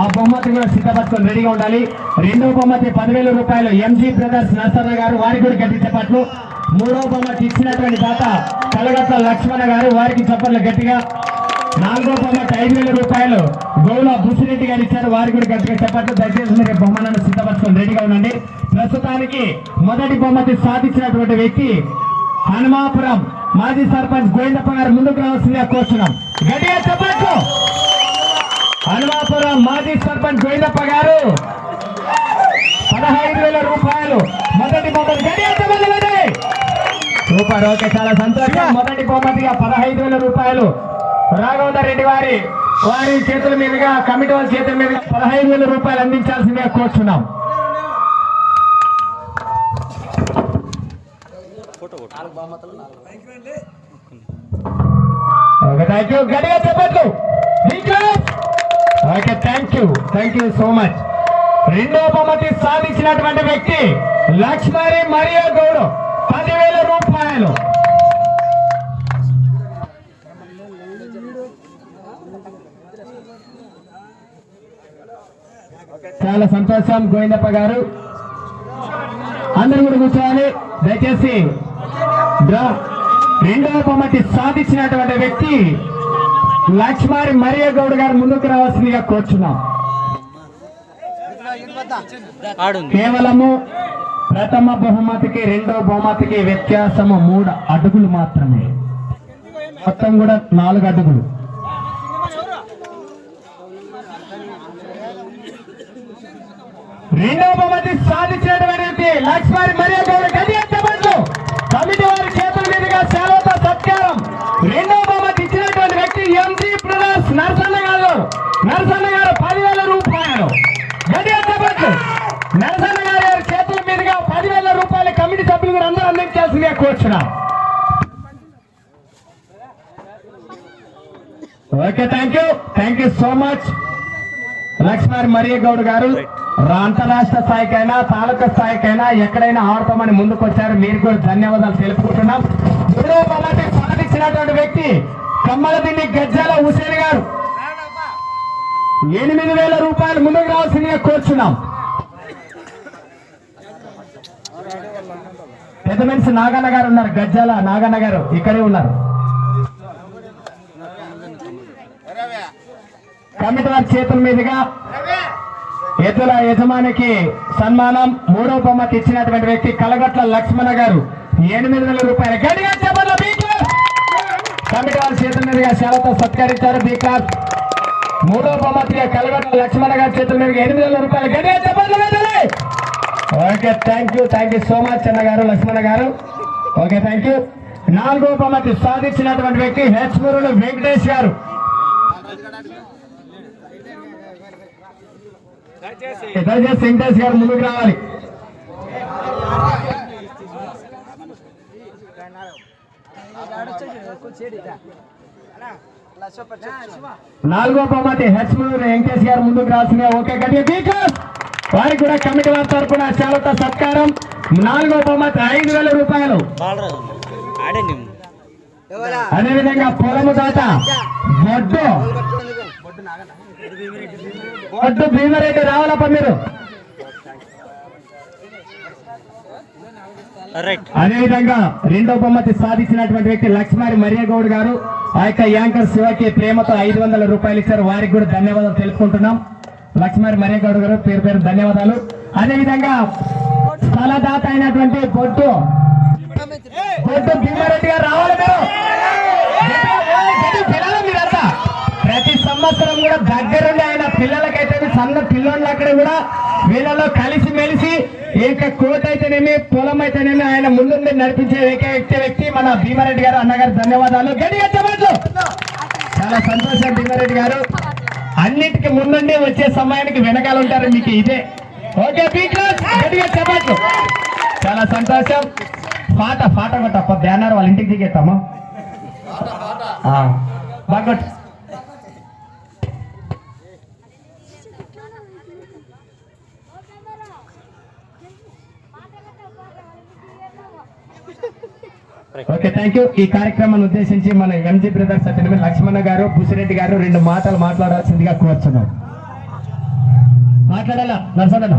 ఆ బహుమతి కూడా సిద్ధపరచుకొని రెడీగా ఉండాలి. రెండవ బహుమతి పదివేల రూపాయలు ఎంజీ బ్రదర్స్ నర్సన్న గారు వారికి కూడా గట్టి చెప్పట్లు. మూడవ బహుమతి ఇచ్చినటువంటి దాత కలగట్ల లక్ష్మణ గారు వారికి చెప్పట్లు గట్టిగా. నాలుగో బహుమతి ఐదు వేల రూపాయలు గౌల భూసిరెడ్డి గారు ఇచ్చారు వారికి కూడా గట్టిగా చెప్పట్లు. దయచేసి మీరు బహుమానాన్ని సిద్ధపరచుకొని రెడీగా ఉండండి. ప్రస్తుతానికి మొదటి బహుమతి సాధించినటువంటి వ్యక్తి హనుమాపురం మాజీ సర్పంచ్ గోవిందప్ప గారు ముందుకు రావాల్సిందిగా కోరుతున్నాం గట్టిగా చెప్పట్లు! హనుమాపురం మాజీ సర్పంచ్ గోవిందప్ప గారు. పదహైదు వేల రూపాయలు. మొదటి బహుమతి సూపర్. ఓకే చాలా సంతోషం. మొదటి బహుమతిగా పదహైదు వేల రూపాయలు. రాఘవేందర్ రెడ్డి వారి వారి చేతుల మీదుగా కమిటీ వారి చేతుల మీదుగా పదహైదు వేల రూపాయలు అందించాల్సిందిగా కోరుచున్నాం. ఓకే థ్యాంక్ యూ గట్టిగా చెప్పట్లు okay thank you thank you so much రెండో బహుమతి సాధించినటువంటి వ్యక్తి లక్ష్మణి మరియా గౌడ్. పదివేల రూపాయలు. చాలా సంతోషం గోవిందప్ప గారు. అందరూ కూడా కూర్చోవాలి. దయచేసి రెండవ బహుమతి సాధించినటువంటి వ్యక్తి లక్ష్మారి మరియ గౌడ్ గారు ముందుకు రావాల్సిందిగా కోరుచున్నాం. కేవలము ప్రథమ బహుమతికి రెండో బహుమతికి వ్యత్యాసము మూడు అడుగులు మాత్రమే. మొత్తం కూడా నాలుగు అడుగులు. రెండవ బహుమతి సాధించినటువంటి లక్ష్మణ్ మరియ గౌడ్ గదిగా నరసన్న గారు నరసన్న గారు పదివేల రూపాయలు. నరసన్న గారి చేతుల మీదుగా పదివేల రూపాయలు కమిటీ సభ్యులు కూడా అందరూ అందించాల్సిందిగా కోరుచున్నాం. Okay thank you thank you so much Laxman మరియ గౌడ్ గారు అంతరాష్ట్ర స్థాయికైనా తాలూకా స్థాయికైనా ఎక్కడైనా ఆడతామని ముందుకు వచ్చారు మీరు కూడా ధన్యవాదాలు తెలుపుకుంటున్నాం. మూడో బహుమతి సాధించినటువంటి వ్యక్తి కమ్మలదిన్ని గజ్జాల హుసేన్ గారు. ఎనిమిది వేల రూపాయలు ముందుకు రావాల్సిందిగా కోరుచున్నాం. పెద్ద మనిషి నాగన్న గారు ఉన్నారు గజ్జాల నాగన్న గారు ఇక్కడే ఉన్నారు. కమిటీ వారి చేతుల మీదుగా ఎద్దుల యజమానికి సన్మానం మూడో బొమ్మకి ఇచ్చినటువంటి వ్యక్తి కలగట్ల లక్ష్మణ గారు. ఎనిమిది వేల రూపాయలు గడిగా చెప్పలు వారి సత్కరించారు బీకాస్ మూడో బొమ్మతిగా కలగట్ల లక్ష్మణ గారి చేతుల మీద ఎనిమిది వేల రూపాయలు గట్టిగా చెప్పండి okay thank you thank you so much అన్న గారు లక్ష్మణ గారు. ఓకే థ్యాంక్ యూ నాలుగో బహుమతి సాధించినటువంటి వ్యక్తి హెచ్మూరులు వెంకటేష్ గారు. దయచేసి వెంకటేష్ గారు ముందుకు రావాలి. నాలుగో బహుమతి హెచ్ వెంకటేష్ గారు ముందుకు రాసిన ఓకే గట్టిగా బీకాస్. వారికి కూడా కమిటీ వారి తరఫున చాలా సత్కారం. నాలుగో బహుమతి ఐదు వేల రూపాయలు. అదేవిధంగా పొలము దాత బొడ్డు. బొడ్డు భీమరెడ్డి రావాలప్ప మీరు. అదేవిధంగా రెండో బహుమతి సాధించినటువంటి వ్యక్తి లక్ష్మారి మరియగౌడ్ గారు. ఆ యొక్క యాంకర్ శివకి ప్రేమతో ఐదు వందల రూపాయలు ఇచ్చారు. వారికి కూడా ధన్యవాదాలు తెలుసుకుంటున్నాం లక్ష్మారి మరియగౌడ్ గారు పేరు పేరు ధన్యవాదాలు. అదేవిధంగా స్థలదాత అయినటువంటి బొడ్డు. బొడ్డు భీమారెడ్డి గారు రావాలి మీరు. ప్రతి సంవత్సరం కూడా దగ్గరుండి ఆయన పిల్లలకైతే సన్న అక్కడ కూడా వీళ్ళలో కలిసి మెలిసి ఏక కోట అయితేనేమి పొలం అయితేనేమి ఆయన ముందుండి నడిపించే ఏకైక వ్యక్తి మన భీమారెడ్డి గారు అన్నగారు ధన్యవాదాలు. గట్టిగా చాలా సంతోషం భీమారెడ్డి గారు. అన్నిటికీ ముందుండి వచ్చే సమయానికి వెనకాల ఉంటారు మీకు ఇదే. Okay B class. చాలా సంతోషం. పాట పాట కొట్టప్ప బ్యానర్ వాళ్ళ ఇంటికి దిగేస్తామా బాగా ఓకే థ్యాంక్ యూ ఈ కార్యక్రమాన్ని ఉద్దేశించి మన ఎంజీ బ్రదర్స్ అతని లక్ష్మణ గారు బుసిరెడ్డి గారు రెండు మాటలు మాట్లాడాల్సిందిగా కోరుచున్నాం. మాట్లాడాలా? నరసన్న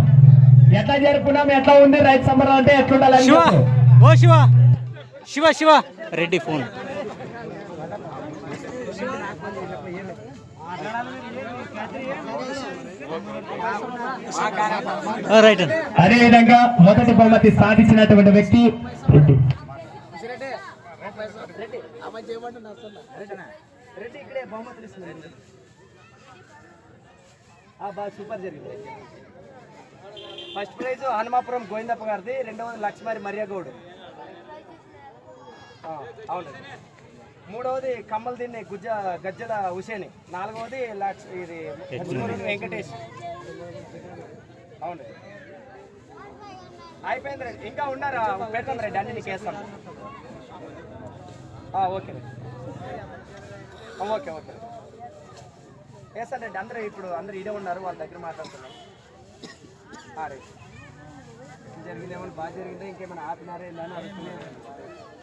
ఎట్లా జరుపుకున్నాం? ఎట్లా ఉంది? రైతు సంబరం అంటే ఎట్లుండాలని శివ! చెప్పు. ఓ శివ! శివ శివ! రెడ్డి ఫోన్. రైట్ అండి అదే విధంగా మొదటి బహుమతి సాధించినటువంటి వ్యక్తి రెడ్డి రెడ్డి ఇక్కడే బహుమతులు ఇస్తున్నారు బాగా సూపర్ జరిగింది. ఫస్ట్ ప్రైజ్ హనుమాపురం గోవిందప్ప గారిది రెండవది లక్ష్మారి మరియగౌడ్ అవును. మూడవది కమ్మల్ దీన్ని గుజ్జ గజ్జల హుసేని. నాలుగవది లక్ష్ ఇది వెంకటేష్. అవును. అయిపోయింది రెడ్డి ఇంకా ఉన్నారా? పెట్టండి రెడ్డి అన్ని నీకు వేస్తాను okay. Okay okay. Yes Reddy అందరూ ఇప్పుడు అందరూ ఇదే ఉన్నారు వాళ్ళ దగ్గర మాట్లాడుతున్నారు రైట్ జరిగింది ఏమైనా బాగా జరిగిందా? ఇంకేమైనా ఆపినారా? ఇలా అని అడుగుతున్నాను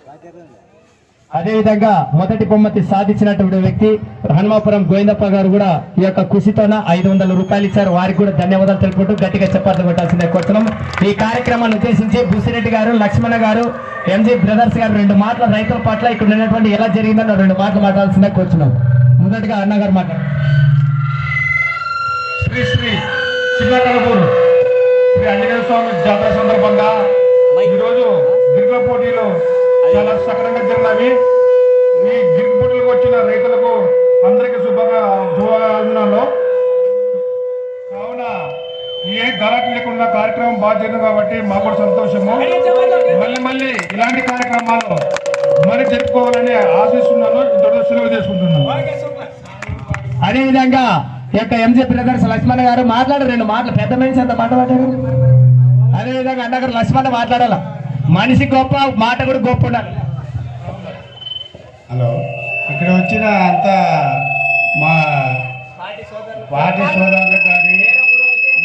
బాగా జరిగిందా. అదే విధంగా మొదటి బహుమతి సాధించినటువంటి వ్యక్తి హనుమాపురం గోవిందప్ప గారు కూడా ఈ యొక్క కృషితోన ఐదు వందల రూపాయలు ఇచ్చారు. వారికి కూడా ధన్యవాదాలు తెలుపుకుంటూ గట్టిగా చెప్పట్లు కొట్టాల్సిందే కూర్చున్నాం ఈ కార్యక్రమాన్ని ఉద్దేశించి బుసిరెడ్డి గారు లక్ష్మణ గారు ఎంజీ బ్రదర్స్ గారు రెండు మాటల రైతుల పట్ల ఇక్కడ ఉన్నటువంటి ఎలా జరిగిందో రెండు మాటలు మాట్లాడాల్సిందే కూర్చున్నాం మొదటిగా అన్న గారు మాట్లాడు. శ్రీ శ్రీ చిన్నకలపూర్ శ్రీ ఆంజనేయ స్వామి జాతర సందర్భంగా ఈరోజు గిరికల పోటీలు చాలా సకరంగా జరిగినవి ఈ గిరిక వచ్చిన రైతులకు అందరికీ శుభగా శుభాభినందనలు. కావున ఏ గలాట్ లేకుండా కార్యక్రమం బాగా కాబట్టి మాకు కూడా సంతోషము. మళ్ళీ మళ్ళీ ఇలాంటి కార్యక్రమాలు మరి జరుపుకోవాలని ఆశిస్తున్నాను. ఇంతటితో సెలవు చేసుకుంటున్నాను. అదేవిధంగా ఈ యొక్క ఎంజీ బ్రదర్స్ లక్ష్మణ గారు మాట్లాడారు రెండు మాటలు. పెద్ద మనిషి అంత మాట్లాడారు. అదేవిధంగా అన్నగారు లక్ష్మణ మాట్లాడాల? మనిషి గొప్ప మాట కూడా గొప్ప ఉండాలి. హలో. ఇక్కడ వచ్చిన అంత మా పార్టీ సోదరులు కానీ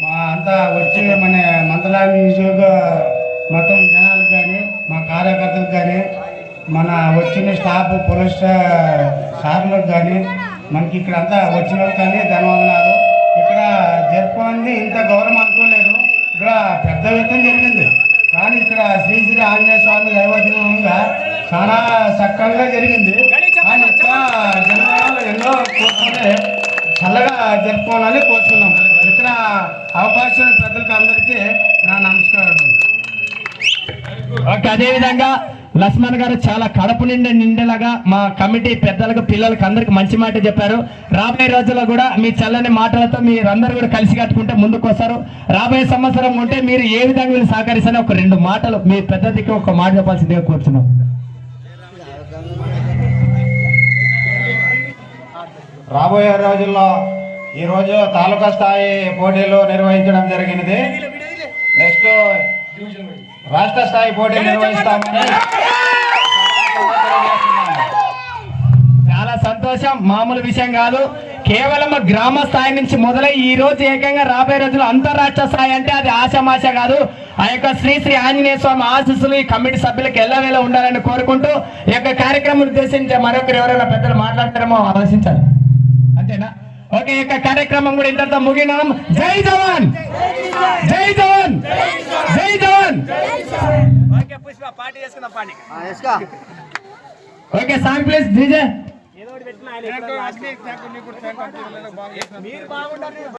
మా అంతా వచ్చే మన మంతలా నియోజక మొత్తం జనాలు కానీ మా కార్యకర్తలు కానీ మన వచ్చిన స్టాఫ్ పోలీస్ సార్లకు కానీ మనకి ఇక్కడ అంతా వచ్చిన కానీ ధన్యవాదాలు ఇక్కడ జరుపుకుంది ఇంత గౌరవం అనుకోలేదు. ఇక్కడ పెద్ద ఎత్తున జరిగింది. కానీ ఇక్కడ శ్రీ శ్రీ ఆంజనేయ స్వామి దైవదినంగా చాలా చక్కగా జరిగింది. కానీ ఇక్కడ జనాలు ఎన్నో కోరుకుంటే చల్లగా జరుపుకోవాలని కోరుతున్నాం ఇక్కడ అవకాశం పెద్దలకి అందరికీ నా నమస్కారం. ఓకే అదే లక్ష్మణ్ గారు చాలా కడుపు నిండా నిండేలాగా మా కమిటీ పెద్దలకు పిల్లలకు అందరికి మంచి మాట చెప్పారు. రాబోయే రోజుల్లో కూడా మీ చల్లని మాటలతో మీరందరూ కూడా కలిసి కట్టుకుంటే ముందుకు వస్తారు. రాబోయే సంవత్సరం ఉంటే మీరు ఏ విధంగా వీళ్ళు సహకరిస్తారో ఒక రెండు మాటలు మీ పెద్దదికి ఒక మాట చెప్పాల్సిందిగా కూర్చున్నాం. రాబోయే రోజుల్లో ఈ రోజు తాలూకా స్థాయి పోటీలు నిర్వహించడం జరిగినది. నెక్స్ట్ రాష్ట్ర స్థాయి పోటీలు నిర్వహిస్తామని చాలా సంతోషం. మామూలు విషయం కాదు. కేవలం గ్రామ స్థాయి నుంచి మొదలై ఈ రోజు ఏకంగా రాబోయే రోజులు అంతరాష్ట్ర స్థాయి అంటే అది ఆశమాష కాదు. ఆ యొక్క శ్రీ శ్రీ ఆంజనేయ స్వామి ఆశీస్సులు ఈ కమిటీ సభ్యులకు ఎల్లవేళ ఉండాలని కోరుకుంటూ ఈ యొక్క కార్యక్రమం ఉద్దేశించి మరొకరు ఎవరైనా పెద్దలు మాట్లాడతారేమో ఆలోచించాలి. అంతేనా? ఓకే ఈ యొక్క కార్యక్రమం కూడా ఇంతటితో ముగినాం. జై జవాన్! జై జవాన్! జై జవాన్! ఓకే పుష్ప పార్టీ చేసుకుందాం party. Okay song please DJ. మీరు